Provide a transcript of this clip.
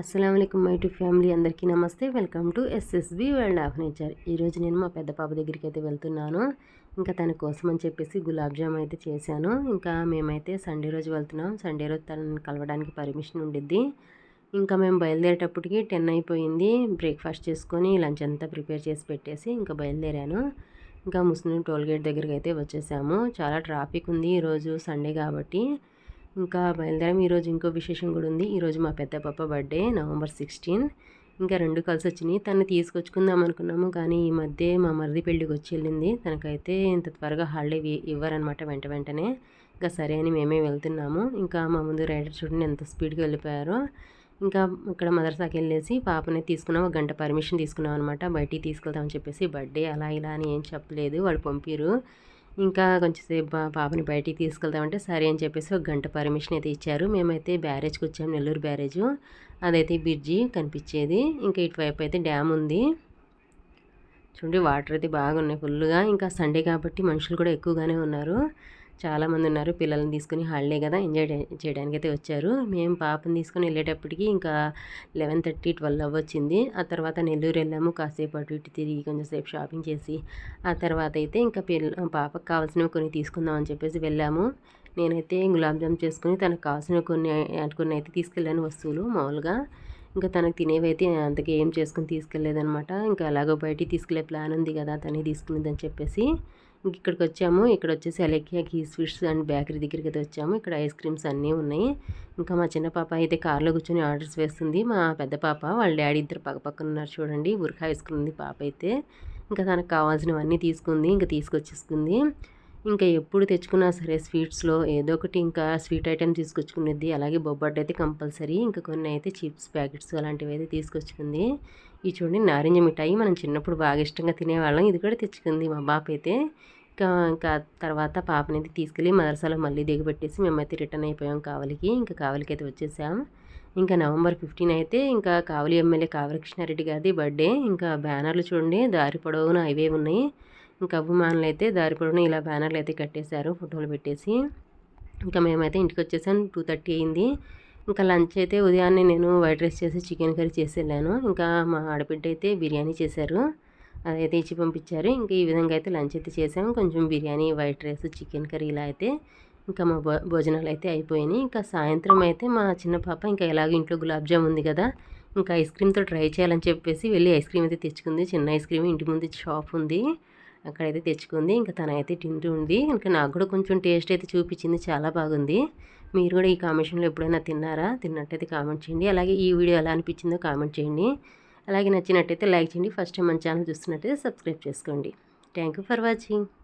అస్సలం my to family అందరికీ నమస్తే. Welcome to SSB world of nature. ఈరోజు నేను మా పెద్ద పాప దగ్గరికి అయితే వెళ్తున్నాను. ఇంకా తన కోసం అని చెప్పేసి గులాబ్ జామ్ అయితే చేశాను. ఇంకా మేమైతే సండే రోజు వెళ్తున్నాం. సండే రోజు తనని కలవడానికి పర్మిషన్ ఉండిద్ది. ఇంకా మేము బయలుదేరేటప్పటికి టెన్ అయిపోయింది. బ్రేక్ఫాస్ట్ చేసుకొని లంచ్ అంతా ప్రిపేర్ చేసి పెట్టేసి ఇంకా బయలుదేరాను. ఇంకా ముస్లిం టోల్గేట్ దగ్గరికి అయితే వచ్చేసాము. చాలా ట్రాఫిక్ ఉంది ఈరోజు సండే కాబట్టి. ఇంకా బయలుదేరం ఈరోజు ఇంకో విశేషం కూడా ఉంది. ఈరోజు మా పెద్ద పాప బర్త్డే నవంబర్ సిక్స్టీన్. ఇంకా రెండు కలిసి వచ్చినాయి. తను తీసుకొచ్చుకుందాం అనుకున్నాము కానీ ఈ మధ్య మా మరిది పెళ్ళికి వచ్చి వెళ్ళింది. తనకైతే ఇంత త్వరగా హాలిడే ఇవ్వరనమాట వెంట వెంటనే. ఇంకా సరే అని మేమే వెళ్తున్నాము. ఇంకా మా ముందు రైడర్ చూడండి ఎంత స్పీడ్గా వెళ్ళిపోయారో. ఇంకా ఇక్కడ మదర్సాకి వెళ్ళేసి పాపని తీసుకున్నాం. ఒక గంట పర్మిషన్ తీసుకున్నాం అనమాట బయటికి తీసుకెళ్తామని చెప్పేసి బర్త్డే అలా ఇలా అని ఏం చెప్పలేదు. వాళ్ళు పంపిరు ఇంకా కొంచెంసేపు పాపని బయటికి తీసుకెళ్తామంటే సరే అని చెప్పేసి ఒక గంట పర్మిషన్ అయితే ఇచ్చారు. మేమైతే బ్యారేజ్కి వచ్చాము నెల్లూరు బ్యారేజ్. అదైతే బ్రిడ్జి కనిపించేది. ఇంకా ఇటువైపు అయితే డ్యామ్ ఉంది. చూడండి వాటర్ అయితే బాగున్నాయి ఫుల్గా ఇంకా సండే కాబట్టి మనుషులు కూడా ఎక్కువగానే ఉన్నారు. చాలామంది ఉన్నారు. పిల్లల్ని తీసుకుని హాలిడే కదా ఎంజాయ్ చేయడానికి అయితే వచ్చారు. మేము పాపని తీసుకొని వెళ్ళేటప్పటికి ఇంకా లెవెన్ థర్టీ ట్వెల్వ్ అవ్వచ్చింది. ఆ తర్వాత నెల్లూరు వెళ్ళాము. కాసేపు అటు ఇటు తిరిగి కొంచెంసేపు షాపింగ్ చేసి ఆ తర్వాత అయితే ఇంకా పిల్ల పాపకు కావాల్సినవి కొన్ని తీసుకుందాం అని చెప్పేసి వెళ్ళాము. నేనైతే గులాబ్ జామ్ చేసుకుని తనకు కావాల్సినవి కొన్ని కొన్ని అయితే తీసుకెళ్ళాను వస్తువులు మామూలుగా. ఇంకా తనకు తినేవైతే అయితే అంతగా ఏం చేసుకుని తీసుకెళ్ళలేదనమాట ఇంకా అలాగో బయటికి తీసుకెళ్ళే ప్లాన్ ఉంది కదా తనే తీసుకునేదని చెప్పేసి. ఇక్కడికి వచ్చాము ఇక్కడ వచ్చేసి అలెక్యా కీ స్వీట్స్ అండ్ బేకరీ దగ్గరికి అయితే వచ్చాము. ఇక్కడ ఐస్ క్రీమ్స్ అన్నీ ఉన్నాయి. ఇంకా మా చిన్న పాప అయితే కార్లో కూర్చొని ఆర్డర్స్ వేస్తుంది. మా పెద్ద పాప వాళ్ళ డాడీ ఇద్దరు పక్క పక్కన ఉన్నారు చూడండి. ఉరకా వేసుకుంది పాప అయితే. ఇంకా తనకు కావాల్సినవన్నీ తీసుకుంది. ఇంకా తీసుకొచ్చేసుకుంది. ఇంకా ఎప్పుడు తెచ్చుకున్నా సరే స్వీట్స్లో ఏదో ఒకటి ఇంకా స్వీట్ ఐటెం తీసుకొచ్చుకునేది. అలాగే బొబ్బట్ అయితే కంపల్సరీ. ఇంకా కొన్ని అయితే చిప్స్ ప్యాకెట్స్ అలాంటివి అయితే తీసుకొచ్చుకుంది. ఈ చూడండి నారింజ మిఠాయి మనం చిన్నప్పుడు బాగా ఇష్టంగా తినేవాళ్ళం. ఇది కూడా తెచ్చుకుంది మా బాప అయితే. ఇంకా ఇంకా తర్వాత పాపని అయితే తీసుకెళ్ళి మదర్సాలో మళ్ళీ దిగబెట్టేసి మేమైతే రిటర్న్ అయిపోయాం కావలికి. ఇంకా కావలికి అయితే వచ్చేసాం. ఇంకా నవంబర్ ఫిఫ్టీన్ అయితే ఇంకా కావలి ఎమ్మెల్యే కావలకృష్ణారెడ్డి గారిది బర్త్డే. ఇంకా బ్యానర్లు చూడండి దారి పొడవున అవే ఉన్నాయి. ఇంకా అభిమానులు అయితే దారి పొడవున ఇలా బ్యానర్లు అయితే కట్టేశారు ఫోటోలు పెట్టేసి. ఇంకా మేమైతే ఇంటికి వచ్చేసాం టూ థర్టీ అయింది. ఇంకా లంచ్ అయితే ఉదయాన్నే నేను వైట్ రైస్ చేసి చికెన్ కర్రీ చేసి వెళ్ళాను. ఇంకా మా ఆడబిడ్డ అయితే బిర్యానీ చేశారు అదైతే ఇచ్చి పంపించారు. ఇంకా ఈ విధంగా అయితే లంచ్ అయితే చేసాము కొంచెం biryani white rice chicken curry ఇలా అయితే ఇంకా మా భోజనాలు అయితే అయిపోయినాయి. ఇంకా సాయంత్రం అయితే మా చిన్న పాప ఇంకా ఎలాగో ఇంట్లో గులాబ్ జామ్ ఉంది కదా ఇంకా ఐస్ క్రీమ్తో ట్రై చేయాలని చెప్పేసి వెళ్ళి ఐస్ క్రీమ్ అయితే తెచ్చుకుంది. చిన్న ఐస్ క్రీమ్ ఇంటి ముందు షాప్ ఉంది. అక్కడైతే తెచ్చుకుంది. ఇంకా తనైతే తింటూ ఉంది. ఇంకా నాకు కూడా కొంచెం టేస్ట్ అయితే చూపించింది. చాలా బాగుంది. మీరు కూడా ఈ కాంబినేషన్లో ఎప్పుడైనా తిన్నారా? తిన్నట్టయితే కామెంట్ చేయండి. అలాగే ఈ వీడియో ఎలా అనిపించిందో కామెంట్ చేయండి. అలాగే నచ్చినట్టయితే లైక్ చేయండి. ఫస్ట్ టైం మన ఛానల్ చూస్తున్నట్టయితే సబ్స్క్రైబ్ చేసుకోండి. Thank for watching.